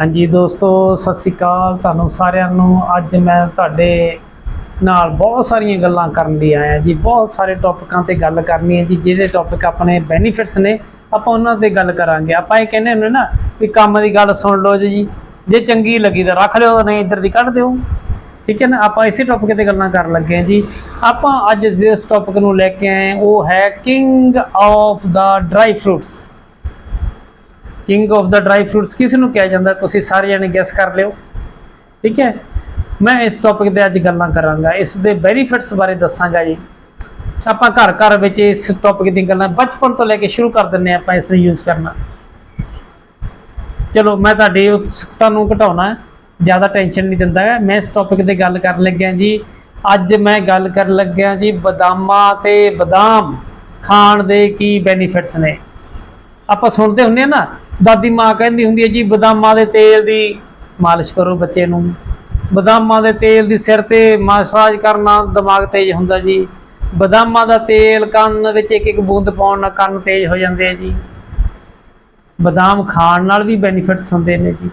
ਹਾਂਜੀ ਦੋਸਤੋ, ਸਤਿ ਸ੍ਰੀ ਅਕਾਲ। ਤੁਹਾਨੂੰ ਸਾਰਿਆਂ ਨੂੰ ਅੱਜ ਮੈਂ ਤੁਹਾਡੇ ਨਾਲ ਬਹੁਤ ਸਾਰੀਆਂ ਗੱਲਾਂ ਕਰਨ ਲਈ ਆਇਆ ਜੀ। ਬਹੁਤ ਸਾਰੇ ਟੌਪਿਕਾਂ ਤੇ ਗੱਲ ਕਰਨੀ ਹੈ ਜੀ, ਜਿਹੜੇ ਟੌਪਿਕ ਆਪਣੇ ਬੈਨੀਫਿਟਸ ਨੇ, ਆਪਾਂ ਉਹਨਾਂ ਤੇ ਗੱਲ ਕਰਾਂਗੇ। ਆਪਾਂ ਇਹ ਕਹਿੰਦੇ ਹੁੰਦੇ ਨਾ ਵੀ ਕੰਮ ਦੀ ਗੱਲ ਸੁਣ ਲਓ ਜੀ। ਜੇ ਚੰਗੀ ਲੱਗੀ ਤਾਂ ਰੱਖ ਲਿਓ, ਨਹੀਂ ਇੱਧਰ ਦੀ ਕੱਢ ਦਿਓ। ਠੀਕ ਹੈ ਨਾ? ਆਪਾਂ ਇਸੇ ਟੌਪਿਕ ਤੇ ਗੱਲਾਂ ਕਰਨ ਲੱਗੇ ਹਾਂ ਜੀ। ਆਪਾਂ ਅੱਜ ਜਿਸ ਟੌਪਿਕ ਨੂੰ ਲੈ ਕੇ ਆਏ ਉਹ ਹੈ king of the dry fruits king of the dry fruits ਕਿਸ ਨੂੰ ਕਿਹਾ ਜਾਂਦਾ? ਤੁਸੀਂ ਸਾਰੇ ਜਣੇ ਗੈਸ ਕਰ ਲਿਓ। ਠੀਕ ਹੈ? ਮੈਂ ਇਸ ਟੌਪਿਕ ਤੇ ਅੱਜ ਗੱਲਾਂ ਕਰਾਂਗਾ। ਇਸ ਦੇ ਬੈਨੀਫਿਟਸ ਬਾਰੇ ਦੱਸਾਂਗਾ ਜੀ। ਆਪਾਂ ਘਰ ਘਰ ਵਿੱਚ ਇਸ ਟੌਪਿਕ ਦੀ ਗੱਲਾਂ ਬਚਪਨ ਤੋਂ ਲੈ ਕੇ ਸ਼ੁਰੂ ਕਰ ਦਿੰਨੇ ਆਪਾਂ ਇਸ ਨੂੰ ਯੂਜ਼ ਕਰਨਾ। ਚਲੋ, ਮੈਂ ਤੁਹਾਡੀ ਉਤਸੁਕਤਾ ਨੂੰ ਘਟਾਉਣਾ, ਜ਼ਿਆਦਾ ਟੈਨਸ਼ਨ ਨਹੀਂ ਦਿੰਦਾ। ਮੈਂ ਇਸ ਟੌਪਿਕ ਤੇ ਗੱਲ ਕਰਨ ਲੱਗਿਆ ਜੀ। ਅੱਜ ਮੈਂ ਗੱਲ ਕਰਨ ਲੱਗਿਆ ਜੀ ਬਦਾਮਾਂ ਤੇ ਬਦਾਮ। ਖਾਣ ਦੇ ਕੀ ਬੈਨੀਫਿਟਸ ਨੇ? ਆਪਾਂ ਸੁਣਦੇ ਹੁੰਦੇ ਆ ਨਾ ਦਾਦੀ ਮਾਂ ਕਹਿੰਦੀ ਹੁੰਦੀ ਹੈ ਜੀ, ਬਦਾਮਾਂ ਦੇ ਤੇਲ ਦੀ ਮਾਲਿਸ਼ ਕਰੋ ਬੱਚੇ ਨੂੰ। ਬਦਾਮਾਂ ਦੇ ਤੇਲ ਦੀ ਸਿਰ ਤੇ ਮਸਾਜ ਕਰਨਾ ਦਿਮਾਗ ਤੇਜ਼ ਹੁੰਦਾ ਜੀ। ਬਦਾਮਾਂ ਦਾ ਤੇਲ ਕੰਨ ਵਿੱਚ ਇੱਕ ਇੱਕ ਬੂੰਦ ਪਾਉਣ ਨਾਲ ਕੰਨ ਤੇਜ਼ ਹੋ ਜਾਂਦੇ ਆ ਜੀ। ਬਦਾਮ ਖਾਣ ਨਾਲ ਵੀ ਬੈਨੀਫਿਟਸ ਹੁੰਦੇ ਨੇ ਜੀ।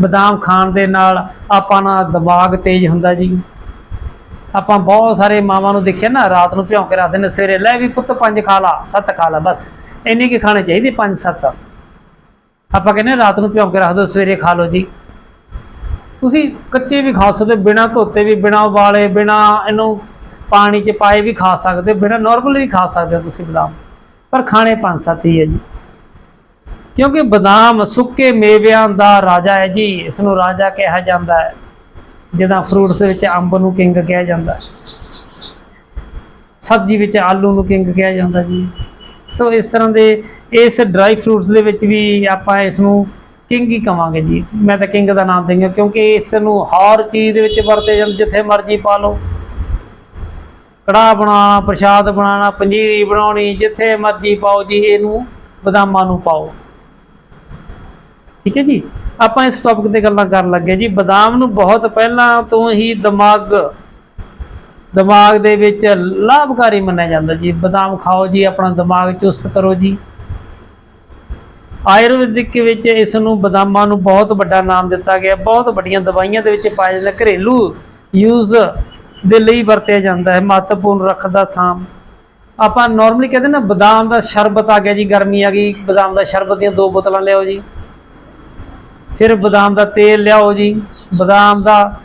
ਬਦਾਮ ਖਾਣ ਦੇ ਨਾਲ ਆਪਾਂ ਦਾ ਦਿਮਾਗ ਤੇਜ਼ ਹੁੰਦਾ ਜੀ। ਆਪਾਂ ਬਹੁਤ ਸਾਰੇ ਮਾਵਾਂ ਨੂੰ ਦੇਖਿਆ ਨਾ, ਰਾਤ ਨੂੰ ਭਿਉਂ ਕੇ ਰੱਖਦੇ ਨੇ, ਸਵੇਰੇ ਲੈ ਵੀ ਪੁੱਤ ਪੰਜ ਖਾ ਲਾ, ਸੱਤ ਖਾ ਲਾ, ਬਸ। ਇੰਨੇ ਕੀ ਖਾਣੇ ਚਾਹੀਦੇ, ਪੰਜ ਸੱਤ। ਆਪਾਂ ਕਹਿੰਦੇ ਰਾਤ ਨੂੰ ਭਿਉਂ ਕੇ ਰੱਖ ਦਿਓ, ਸਵੇਰੇ ਖਾ ਲਓ ਜੀ। ਤੁਸੀਂ ਕੱਚੇ ਵੀ ਖਾ ਸਕਦੇ, ਬਿਨਾ ਧੋਤੇ ਵੀ, ਬਿਨਾ ਉਬਾਲੇ, ਬਿਨਾ ਇਹਨੂੰ ਪਾਣੀ 'ਚ ਪਾਏ ਵੀ ਖਾ ਸਕਦੇ, ਬਿਨਾ ਨਾਰਮਲ ਵੀ ਖਾ ਸਕਦੇ ਹੋ ਤੁਸੀਂ ਬਦਾਮ। ਪਰ ਖਾਣੇ ਪੰਜ ਸੱਤ ਹੀ ਹੈ ਜੀ। ਕਿਉਂਕਿ ਬਦਾਮ ਸੁੱਕੇ ਮੇਵਿਆਂ ਦਾ ਰਾਜਾ ਹੈ ਜੀ ਇਸ ਨੂੰ ਰਾਜਾ ਕਿਹਾ ਜਾਂਦਾ ਹੈ ਜਿੱਦਾਂ ਫਰੂਟਸ ਦੇ ਵਿੱਚ ਅੰਬ ਨੂੰ ਕਿੰਗ ਕਿਹਾ ਜਾਂਦਾ ਸਬਜ਼ੀ ਵਿੱਚ ਆਲੂ ਨੂੰ ਕਿੰਗ ਕਿਹਾ ਜਾਂਦਾ ਜੀ। ਸੋ ਇਸ ਤਰ੍ਹਾਂ ਦੇ ਇਸ ਡਰਾਈ ਫਰੂਟਸ ਦੇ ਵਿੱਚ ਵੀ ਆਪਾਂ ਇਸ ਨੂੰ ਕਿੰਗ ਹੀ ਕਵਾਂਗੇ ਜੀ। ਮੈਂ ਤਾਂ ਕਿੰਗ ਦਾ ਨਾਮ ਦਿੰਗਾ ਕਿਉਂਕਿ ਇਸ ਨੂੰ ਹਰ ਚੀਜ਼ ਦੇ ਵਿੱਚ ਵਰਤੇ ਜਾਂਦੇ, ਜਿੱਥੇ ਮਰਜ਼ੀ ਪਾ ਲਓ। ਕੜਾਹ ਬਣਾਉਣਾ, ਪ੍ਰਸ਼ਾਦ ਬਣਾਉਣਾ, ਪੰਜੀਰੀ ਬਣਾਉਣੀ, ਜਿੱਥੇ ਮਰਜ਼ੀ ਪਾਓ ਜੀ, ਇਹਨੂੰ ਬਦਾਮਾਂ ਨੂੰ ਪਾਓ। ਠੀਕ ਹੈ ਜੀ? ਆਪਾਂ ਇਸ ਟੌਪਿਕ ਤੇ ਗੱਲਾਂ ਕਰਨ ਲੱਗੇ ਜੀ। ਬਦਾਮ ਨੂੰ ਬਹੁਤ ਪਹਿਲਾਂ ਤੋਂ ਹੀ ਦਿਮਾਗ ਦਿਮਾਗ ਦੇ ਵਿੱਚ ਲਾਭਕਾਰੀ ਮੰਨਿਆ ਜਾਂਦਾ ਜੀ। ਬਦਾਮ ਖਾਓ ਜੀ, ਆਪਣਾ ਦਿਮਾਗ ਚੁਸਤ ਕਰੋ ਜੀ। ਆਯੁਰਵੈਦਿਕ ਵਿੱਚ ਇਸ ਨੂੰ ਬਦਾਮਾਂ ਨੂੰ ਬਹੁਤ ਵੱਡਾ ਨਾਮ ਦਿੱਤਾ ਗਿਆ। ਬਹੁਤ ਵੱਡੀਆਂ ਦਵਾਈਆਂ ਦੇ ਵਿੱਚ ਪਾਇਆ ਜਾਂਦਾ। ਘਰੇਲੂ ਯੂਜ਼ ਦੇ ਲਈ ਵਰਤਿਆ ਜਾਂਦਾ ਹੈ। ਮਹੱਤਵਪੂਰਨ ਰੱਖਦਾ ਥਾਂ। ਆਪਾਂ ਨਾਰਮਲੀ ਕਹਿੰਦੇ ਨਾ, ਬਦਾਮ ਦਾ ਸ਼ਰਬਤ ਆ ਗਿਆ ਜੀ, ਗਰਮੀ ਆ ਗਈ। ਬਦਾਮ ਦਾ ਸ਼ਰਬਤ ਦੀਆਂ ਦੋ ਬੋਤਲਾਂ ਲਿਆਓ ਜੀ। ਫਿਰ ਬਦਾਮ ਦਾ ਤੇਲ ਲਿਆਓ ਜੀ। ਬਦਾਮ ਦਾ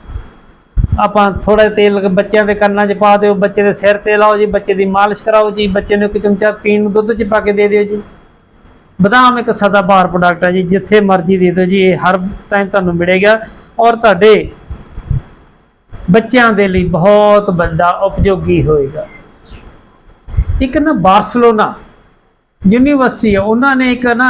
ਆਪਾਂ ਥੋੜਾ ਤੇਲ ਬੱਚਿਆਂ ਦੇ ਕੰਨਾਂ 'ਚ ਪਾ ਦਿਓ, ਬੱਚੇ ਦੇ ਸਿਰ ਤੇ ਲਾਓ ਜੀ, ਬੱਚੇ ਦੀ ਮਾਲਿਸ਼ ਕਰਾਓ ਜੀ, ਬੱਚੇ ਨੂੰ ਇੱਕ ਚਮਚਾ ਪੀਣ ਨੂੰ ਦੁੱਧ 'ਚ ਪਾ ਕੇ ਦੇ ਦਿਓ ਜੀ। ਬਦਾਮ ਇੱਕ ਸਦਾਬਾਰ ਪ੍ਰੋਡਕਟ ਹੈ ਜੀ, ਜਿੱਥੇ ਮਰਜ਼ੀ ਦੇ ਦਿਓ ਜੀ, ਇਹ ਹਰ ਟਾਈਮ ਤੁਹਾਨੂੰ ਮਿਲੇਗਾ। ਔਰ ਤੁਹਾਡੇ ਬੱਚਿਆਂ ਦੇ ਲਈ ਬਹੁਤ ਵੱਡਾ ਉਪਯੋਗੀ ਹੋਏਗਾ। ਇੱਕ ਨਾ ਬਾਰਸਲੋਨਾ ਯੂਨੀਵਰਸਿਟੀ ਉਹਨਾਂ ਨੇ ਇੱਕ ਨਾ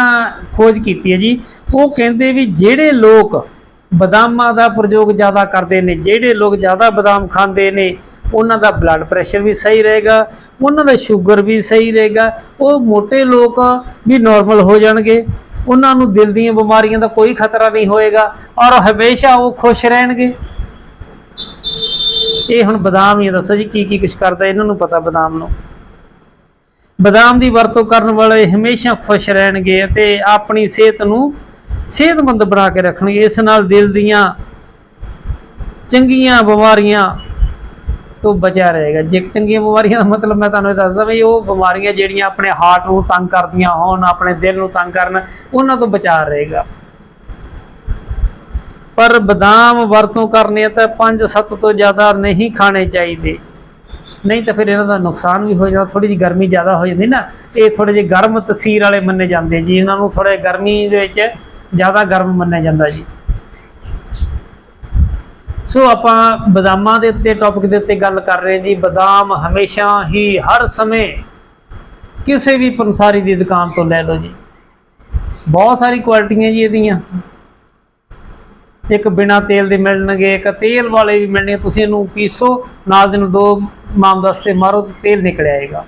ਖੋਜ ਕੀਤੀ ਹੈ ਜੀ, ਉਹ ਕਹਿੰਦੇ ਵੀ ਜਿਹੜੇ ਲੋਕ ਬਦਾਮਾਂ ਦਾ ਪ੍ਰਯੋਗ ਜ਼ਿਆਦਾ ਕਰਦੇ ਨੇ, ਜਿਹੜੇ ਲੋਕ ਜ਼ਿਆਦਾ ਬਦਾਮ ਖਾਂਦੇ ਨੇ, ਉਹਨਾਂ ਦਾ ਬਲੱਡ ਪ੍ਰੈਸ਼ਰ ਵੀ ਸਹੀ ਰਹੇਗਾ, ਉਹਨਾਂ ਦਾ ਸ਼ੂਗਰ ਵੀ ਸਹੀ ਰਹੇਗਾ, ਉਹ ਮੋٹے ਲੋਕ ਵੀ ਨਾਰਮਲ ਹੋ ਜਾਣਗੇ, ਉਹਨਾਂ ਨੂੰ ਦਿਲ ਦੀਆਂ ਬਿਮਾਰੀਆਂ ਦਾ ਕੋਈ ਖਤਰਾ ਨਹੀਂ ਹੋਏਗਾ, ਔਰ ਹਮੇਸ਼ਾ ਉਹ ਖੁਸ਼ ਰਹਿਣਗੇ। ਇਹ ਹੁਣ ਬਦਾਮ ਹੀ ਦੱਸੋ ਜੀ ਕੀ ਕੀ ਕੁਛ ਕਰਦਾ, ਇਹਨਾਂ ਨੂੰ ਪਤਾ ਬਦਾਮ ਨੂੰ? ਬਦਾਮ ਦੀ ਵਰਤੋਂ ਕਰਨ ਵਾਲੇ ਹਮੇਸ਼ਾ ਖੁਸ਼ ਰਹਿਣਗੇ ਅਤੇ ਆਪਣੀ ਸਿਹਤ ਨੂੰ ਸਿਹਤਮੰਦ ਬਣਾ ਕੇ ਰੱਖਣਗੇ, ਇਸ ਨਾਲ ਦਿਲ ਦੀਆਂ ਚੰਗੀਆਂ ਬਿਮਾਰੀਆਂ ਤੋਂ ਬਚਿਆ ਰਹੇਗਾ। ਜੇ ਚੰਗੀਆਂ ਬਿਮਾਰੀਆਂ ਦਾ ਮਤਲਬ ਮੈਂ ਤੁਹਾਨੂੰ ਇਹ ਦੱਸਦਾ ਵੀ ਉਹ ਬਿਮਾਰੀਆਂ ਜਿਹੜੀਆਂ ਆਪਣੇ ਹਾਰਟ ਨੂੰ ਤੰਗ ਕਰਦੀਆਂ ਹੋਣ, ਆਪਣੇ ਦਿਲ ਨੂੰ ਤੰਗ ਕਰਨ, ਉਹਨਾਂ ਤੋਂ ਬਚਾ ਰਹੇਗਾ। ਪਰ ਬਦਾਮ ਵਰਤੋਂ ਕਰਨੇ ਤਾਂ 5-7 ਤੋਂ ਜ਼ਿਆਦਾ ਨਹੀਂ ਖਾਣੇ ਚਾਹੀਦੇ। ਨਹੀਂ ਤਾਂ ਫਿਰ ਇਹਨਾਂ ਦਾ ਨੁਕਸਾਨ ਵੀ ਹੋ ਜਾਂਦਾ ਥੋੜੀ ਜਿਹੀ ਗਰਮੀ ਜ਼ਿਆਦਾ ਹੋ ਜਾਂਦੀ ਨਾ, ਇਹ ਥੋੜੇ ਜਿਹੇ ਗਰਮ ਤਸੀਰ ਵਾਲੇ ਮੰਨੇ ਜਾਂਦੇ ਜੀ। ਇਹਨਾਂ ਨੂੰ ਥੋੜੇ ਗਰਮੀ ਦੇ ਵਿੱਚ ਜ਼ਿਆਦਾ ਗਰਮ ਮੰਨਿਆ ਜਾਂਦਾ ਜੀ। ਸੋ ਆਪਾਂ ਬਦਾਮਾਂ ਦੇ ਉੱਤੇ ਟੌਪਿਕ ਦੇ ਉੱਤੇ ਗੱਲ ਕਰ ਰਹੇ ਜੀ। ਬਦਾਮ ਹਮੇਸ਼ਾ ਹੀ ਹਰ ਸਮੇਂ ਕਿਸੇ ਵੀ ਪੰਸਾਰੀ ਦੀ ਦੁਕਾਨ ਤੋਂ ਲੈ ਲਓ ਜੀ। ਬਹੁਤ ਸਾਰੀ ਕੁਆਲਿਟੀਆਂ ਜੀ ਇਹਦੀਆਂ। ਇੱਕ ਬਿਨਾ ਤੇਲ ਦੇ ਮਿਲਣਗੇ, ਇੱਕ ਤੇਲ ਵਾਲੇ ਵੀ ਮਿਲਣਗੇ। ਤੁਸੀਂ ਇਹਨੂੰ ਪੀਸੋ, ਨਾਲ ਦੇ ਨੂੰ ਦੋ ਮਾਮਦਸਤੇ ਮਾਰੋ, ਤੇਲ ਨਿਕਲ ਆਏਗਾ।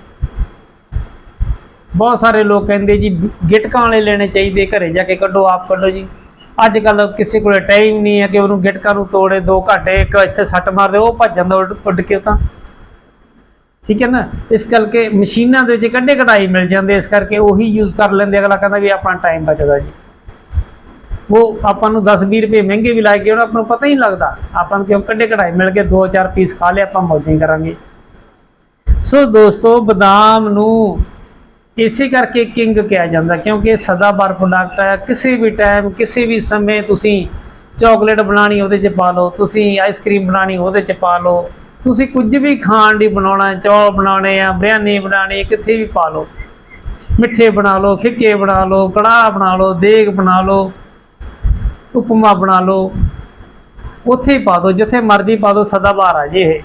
ਬਹੁਤ ਸਾਰੇ ਲੋਕ ਕਹਿੰਦੇ ਜੀ, ਗਿਟਕਾਂ ਵਾਲੇ ਲੈਣੇ ਚਾਹੀਦੇ, ਘਰੇ ਜਾ ਕੇ ਕੱਢੋ, ਆਪ ਕੱਢੋ ਜੀ। ਅੱਜ ਕੱਲ ਕਿਸੇ ਕੋਲੇ ਟਾਈਮ ਨਹੀਂ ਹੈ ਕਿ ਉਹਨੂੰ ਗਿਟਕਾਂ ਨੂੰ ਤੋੜੇ, ਦੋ ਘਾਟੇ, ਇੱਕ ਇੱਥੇ ਸੱਟ ਮਾਰਦੇ, ਉਹ ਭੱਜ ਜਾਂਦਾ ਉੱਡ ਉੱਡ ਕੇ ਤਾਂ। ਠੀਕ ਹੈ ਨਾ? ਇਸ ਕਰਕੇ ਮਸ਼ੀਨਾਂ ਦੇ ਵਿੱਚ ਕੱਢੇ ਕਢਾਈ ਮਿਲ ਜਾਂਦੇ, ਇਸ ਕਰਕੇ ਉਹੀ ਯੂਜ਼ ਕਰ ਲੈਂਦੇ, ਅਗਲਾ ਕਹਿੰਦਾ ਵੀ ਆਪਾਂ ਟਾਈਮ ਬਚਦਾ ਜੀ। ਉਹ ਆਪਾਂ ਨੂੰ 10-20 ਰੁਪਏ ਮਹਿੰਗੇ ਵੀ ਲੱਗ ਗਏ ਉਹਨਾਂ ਆਪਾਂ ਨੂੰ ਪਤਾ ਹੀ ਨਹੀਂ ਲੱਗਦਾ। ਆਪਾਂ ਨੂੰ ਕਿਉਂ ਕੱਢੇ ਕਢਾਈ? ਮਿਲ ਕੇ 2-4 ਪੀਸ ਖਾ ਲਏ, ਆਪਾਂ ਮੌਜਾਂ ਕਰਾਂਗੇ। ਸੋ ਦੋਸਤੋ, ਬਦਾਮ ਨੂੰ ਇਸੇ ਕਰਕੇ ਕਿੰਗ ਕਿਹਾ ਜਾਂਦਾ, ਕਿਉਂਕਿ ਇਹ ਸਦਾਬਹਾਰ ਪ੍ਰੋਡਕਟ ਹੈ, ਕਿਸੇ ਵੀ ਟਾਈਮ ਕਿਸੇ ਵੀ ਸਮੇਂ ਤੁਸੀਂ ਚਾਕਲੇਟ ਬਣਾਣੀ ਉਹਦੇ 'ਚ ਪਾ ਲਓ, ਤੁਸੀਂ ਆਈਸਕ੍ਰੀਮ ਬਣਾਣੀ ਉਹਦੇ 'ਚ ਪਾ ਲਓ, ਤੁਸੀਂ ਕੁਝ ਵੀ ਖਾਣ ਲਈ ਬਣਾਉਣਾ, ਚੌਲ ਬਣਾਉਣੇ ਆ, ਬਿਰਿਆਨੀ ਬਣਾਣੀ ਕਿੱਥੇ ਵੀ ਪਾ ਲਓ। ਮਿੱਠੇ ਬਣਾ ਲਓ, ਫਿੱਕੇ ਬਣਾ ਲਓ, ਕੜਾਹ ਬਣਾ ਲਓ, ਦੇਗ ਬਣਾ ਲਓ, ਉਪਮਾ ਬਣਾ ਲਓ, ਉੱਥੇ ਹੀ ਪਾ ਦਿਓ, ਜਿੱਥੇ ਮਰਜ਼ੀ ਪਾ ਦਿਓ ਸਦਾਬਾਰ ਆ ਜੀ ਇਹ।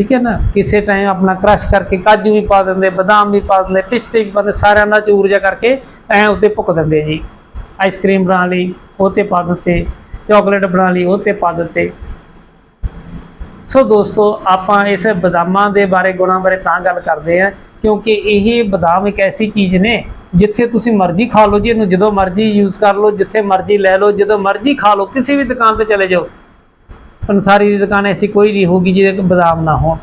ਠੀਕ ਹੈ ਨਾ? ਕਿਸੇ ਟਾਈਮ ਆਪਣਾ ਕ੍ਰਸ਼ ਕਰਕੇ ਕਾਜੂ ਵੀ ਪਾ ਦਿੰਦੇ, ਬਦਾਮ ਵੀ ਪਾ ਦਿੰਦੇ, ਪਿਸਤੇ ਵੀ ਪਾ ਦਿੰਦੇ, ਸਾਰਿਆਂ ਨਾਲ ਚੂਰਜਾ ਕਰਕੇ ਐ ਉੱਤੇ ਭੁੱਕ ਦਿੰਦੇ ਜੀ। ਆਈਸਕ੍ਰੀਮ ਬਣਾ ਲਈ, ਉਹ ਤੇ ਪਾ ਦਿੱਤੇ। ਚਾਕਲੇਟ ਬਣਾ ਲਈ, ਉਹ ਤੇ ਪਾ ਦਿੱਤੇ। ਸੋ ਦੋਸਤੋ, ਆਪਾਂ ਇਸ ਬਦਾਮਾਂ ਦੇ ਬਾਰੇ, ਗੁਣਾਂ ਬਾਰੇ ਤਾਂ ਗੱਲ ਕਰਦੇ ਆ ਕਿਉਂਕਿ ਇਹ ਬਦਾਮ ਇੱਕ ਐਸੀ ਚੀਜ਼ ਨੇ, ਜਿੱਥੇ ਤੁਸੀਂ ਮਰਜ਼ੀ ਖਾ ਲਓ ਜੀ, ਇਹਨੂੰ ਜਦੋਂ ਮਰਜ਼ੀ ਯੂਜ਼ ਕਰ ਲਓ, ਜਿੱਥੇ ਮਰਜ਼ੀ ਲੈ ਲਓ, ਜਦੋਂ ਮਰਜ਼ੀ ਖਾ ਲਓ, ਕਿਸੇ ਵੀ ਦੁਕਾਨ ਤੇ ਚਲੇ ਜਾਓ ਪੰਸਾਰੀ ਦੀ ਦੁਕਾਨ ਐਸੀ ਕੋਈ ਨਹੀਂ ਹੋਗੀ ਜਿਹਦੇ ਕੋਲ ਬਦਾਮ ਨਾ ਹੋਣ।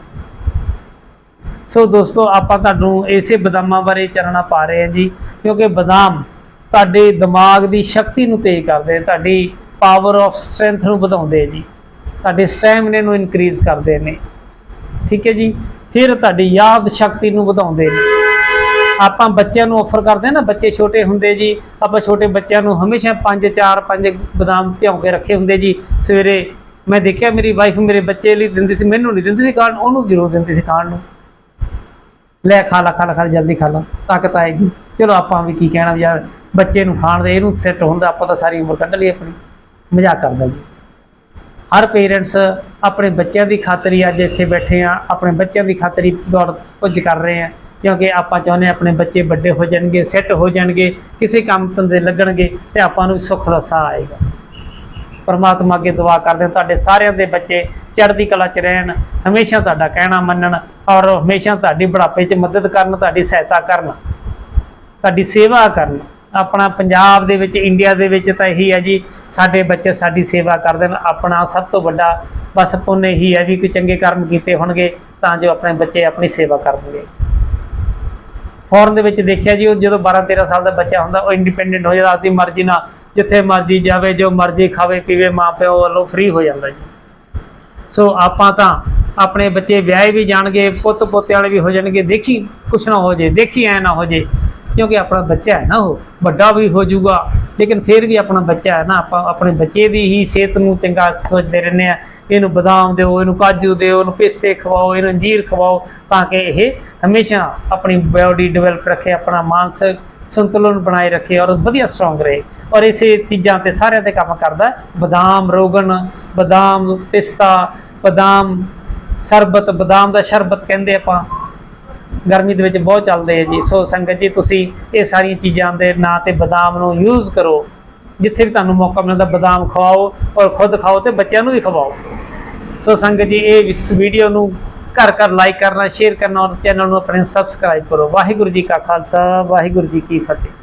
ਸੋ ਦੋਸਤੋ, ਆਪਾਂ ਤੁਹਾਨੂੰ ਇਸੇ ਬਦਾਮਾਂ ਬਾਰੇ ਚਾਨਣਾ ਪਾ ਰਹੇ ਹਾਂ ਜੀ, ਕਿਉਂਕਿ ਬਦਾਮ ਤੁਹਾਡੇ ਦਿਮਾਗ ਦੀ ਸ਼ਕਤੀ ਨੂੰ ਤੇਜ਼ ਕਰਦੇ ਤੁਹਾਡੀ ਪਾਵਰ ਆਫ ਸਟਰੈਂਥ ਨੂੰ ਵਧਾਉਂਦੇ ਜੀ। ਤੁਹਾਡੇ ਸਟੈਮਿਨੇ ਨੂੰ ਇਨਕਰੀਜ਼ ਕਰਦੇ ਨੇ। ਠੀਕ ਹੈ ਜੀ? ਫਿਰ ਤੁਹਾਡੀ ਯਾਦ ਸ਼ਕਤੀ ਨੂੰ ਵਧਾਉਂਦੇ ਨੇ। ਆਪਾਂ ਬੱਚਿਆਂ ਨੂੰ ਆਫਰ ਕਰਦੇ ਹਾਂ ਨਾ, ਬੱਚੇ ਛੋਟੇ ਹੁੰਦੇ ਜੀ, ਆਪਾਂ ਛੋਟੇ ਬੱਚਿਆਂ ਨੂੰ ਹਮੇਸ਼ਾ 5 4 5 ਬਦਾਮ ਭਿਉਂ ਕੇ ਰੱਖੇ ਹੁੰਦੇ ਜੀ, ਸਵੇਰੇ ਮੈਂ ਦੇਖਿਆ ਮੇਰੀ ਵਾਈਫ ਮੇਰੇ ਬੱਚੇ ਲਈ ਦਿੰਦੀ ਸੀ, ਮੈਨੂੰ ਨਹੀਂ ਦਿੰਦੀ ਸੀ ਖਾਣ, ਉਹਨੂੰ ਜ਼ਰੂਰ ਦਿੰਦੀ ਸੀ ਖਾਣ ਨੂੰ। ਲੈ ਖਾ ਲਾ ਖਾ ਲਾ, ਖਾ ਜਲਦੀ ਖਾ ਲਾ, ਤਾਕਤ ਆਏਗੀ। ਚਲੋ ਆਪਾਂ ਵੀ ਕੀ ਕਹਿਣਾ, ਯਾਰ ਬੱਚੇ ਨੂੰ ਖਾਣ ਦੇ ਇਹਨੂੰ ਸੈੱਟ ਹੁੰਦਾ, ਆਪਾਂ ਤਾਂ ਸਾਰੀ ਉਮਰ ਕੱਢ ਲਈ ਆਪਣੀ। ਮਜ਼ਾਕ ਕਰਦਾ ਜੀ। ਹਰ ਪੇਰੈਂਟਸ ਆਪਣੇ ਬੱਚਿਆਂ ਦੀ ਖਾਤਰ ਹੀ ਅੱਜ ਇੱਥੇ ਬੈਠੇ ਆ, ਆਪਣੇ ਬੱਚਿਆਂ ਦੀ ਖਾਤਰ ਹੀ ਦੌੜ ਭੁੱਜ ਕਰ ਰਹੇ ਆ, ਕਿਉਂਕਿ ਆਪਾਂ ਚਾਹੁੰਦੇ ਹਾਂ ਆਪਣੇ ਬੱਚੇ ਵੱਡੇ ਹੋ ਜਾਣਗੇ ਸੈੱਟ ਹੋ ਜਾਣਗੇ, ਕਿਸੇ ਕੰਮ ਧੰਦੇ ਲੱਗਣਗੇ ਤੇ ਆਪਾਂ ਨੂੰ ਸੁੱਖ ਦਾ ਸਾਹ ਆਏਗਾ। ਪਰਮਾਤਮਾ ਅੱਗੇ ਦੁਆ ਕਰਦੇ ਹਾਂ, ਤੁਹਾਡੇ ਸਾਰਿਆਂ ਦੇ ਬੱਚੇ ਚੜ੍ਹਦੀ ਕਲਾ 'ਚ ਰਹਿਣ, ਹਮੇਸ਼ਾ ਤੁਹਾਡਾ ਕਹਿਣਾ ਮੰਨਣ ਔਰ ਹਮੇਸ਼ਾ ਤੁਹਾਡੀ ਬੁਢਾਪੇ 'ਚ ਮਦਦ ਕਰਨ, ਤੁਹਾਡੀ ਸਹਾਇਤਾ ਕਰਨ, ਤੁਹਾਡੀ ਸੇਵਾ ਕਰਨ। ਆਪਣਾ ਪੰਜਾਬ ਦੇ ਵਿੱਚ, ਇੰਡੀਆ ਦੇ ਵਿੱਚ ਤਾਂ ਇਹੀ ਹੈ ਜੀ, ਸਾਡੇ ਬੱਚੇ ਸਾਡੀ ਸੇਵਾ ਕਰਦੇ ਨੇ ਆਪਣਾ ਸਭ ਤੋਂ ਵੱਡਾ ਬਸ ਪੁੰਨ ਇਹੀ ਹੈ ਵੀ ਕਿ ਚੰਗੇ ਕਰਮ ਕੀਤੇ ਹੋਣਗੇ, ਤਾਂ ਜੋ ਆਪਣੇ ਬੱਚੇ ਆਪਣੀ ਸੇਵਾ ਕਰਨਗੇ। ਫੋਰਨ ਦੇ ਵਿੱਚ ਦੇਖਿਆ ਜੀ, ਉਹ ਜਦੋਂ 12 13 ਸਾਲ ਦਾ ਬੱਚਾ ਹੁੰਦਾ, ਉਹ ਇੰਡੀਪੈਂਡੈਂਟ ਹੋ ਜਾਂਦਾ ਆਪਣੀ ਮਰਜ਼ੀ ਨਾਲ ਜਿੱਥੇ ਮਰਜ਼ੀ ਜਾਵੇ, ਜੋ ਮਰਜ਼ੀ ਖਾਵੇ, ਪੀਵੇ ਮਾਪਿਓ ਵੱਲੋਂ ਫ੍ਰੀ ਹੋ ਜਾਂਦਾ ਜੀ। ਸੋ ਆਪਾਂ ਤਾਂ ਆਪਣੇ ਬੱਚੇ ਵਿਆਹੇ ਵੀ ਜਾਣਗੇ, ਪੁੱਤ ਪੋਤੇ ਵਾਲੇ ਵੀ ਹੋ ਜਾਣਗੇ। ਦੇਖੀ, ਕੁਛ ਨਾ ਹੋ ਜੇ ਦੇਖੀ ਐ ਨਾ ਹੋ ਜੇ ਕਿਉਂਕਿ ਆਪਣਾ ਬੱਚਾ ਹੈ ਨਾ ਉਹ, ਵੱਡਾ ਵੀ ਹੋ ਜਾਊਗਾ, ਲੇਕਿਨ ਫਿਰ ਵੀ ਆਪਣਾ ਬੱਚਾ ਹੈ ਨਾ। ਆਪਾਂ ਆਪਣੇ ਬੱਚੇ ਦੀ ਹੀ ਸਿਹਤ ਨੂੰ ਚੰਗਾ ਸੋਚਦੇ ਰਹਿੰਦੇ ਆ ਇਹਨੂੰ ਬਦਾਮ ਦਿਓ, ਇਹਨੂੰ ਕਾਜੂ ਦਿਓ, ਇਹਨੂੰ ਪਿਸਤੇ ਖਵਾਓ, ਇਹਨੂੰ ਅੰਜੀਰ ਖਵਾਓ, ਤਾਂ ਕਿ ਇਹ ਹਮੇਸ਼ਾ ਆਪਣੀ ਬਾਡੀ ਡਿਵੈਲਪ ਰੱਖੇ, ਆਪਣਾ ਮਾਨਸਿਕ ਸੰਤੁਲਨ ਬਣਾਏ ਰੱਖੇ ਔਰ ਵਧੀਆ ਸਟਰੋਂਗ ਰਹੇ। ਔਰ ਇਸੇ ਚੀਜ਼ਾਂ ਤੇ ਸਾਰਿਆਂ ਤੇ ਕੰਮ ਕਰਦਾ ਬਦਾਮ ਰੋਗਨ ਬਦਾਮ, ਪਿਸਤਾ, ਬਦਾਮ, ਸ਼ਰਬਤ, ਬਦਾਮ ਦਾ ਸ਼ਰਬਤ ਕਹਿੰਦੇ ਆਪਾਂ। ਗਰਮੀ ਦੇ ਵਿੱਚ ਬਹੁਤ ਚੱਲਦੇ ਆ ਜੀ। ਸੋ ਸੰਗਤ ਜੀ, ਤੁਸੀਂ ਇਹ ਸਾਰੀਆਂ ਚੀਜ਼ਾਂ ਦੇ ਨਾਂ ਤੇ ਬਦਾਮ ਨੂੰ ਯੂਜ਼ ਕਰੋ। ਜਿੱਥੇ ਵੀ ਤੁਹਾਨੂੰ ਮੌਕਾ ਮਿਲਦਾ, ਬਦਾਮ ਖਵਾਓ ਔਰ ਖੁਦ ਖਾਓ ਤੇ ਬੱਚਿਆਂ ਨੂੰ ਵੀ ਖਵਾਓ। ਸੋ ਸੰਗਤ ਜੀ, ਇਹ ਇਸ ਵੀਡੀਓ ਨੂੰ ਘਰ ਘਰ ਲਾਈਕ ਕਰਨਾ ਸ਼ੇਅਰ ਕਰਨਾ ਔਰ ਚੈਨਲ ਨੂੰ ਆਪਣੇ ਸਬਸਕ੍ਰਾਈਬ ਕਰੋ। ਵਾਹਿਗੁਰੂ ਜੀ ਕਾ ਖਾਲਸਾ, ਵਾਹਿਗੁਰੂ ਜੀ ਕੀ ਫਤਿਹ।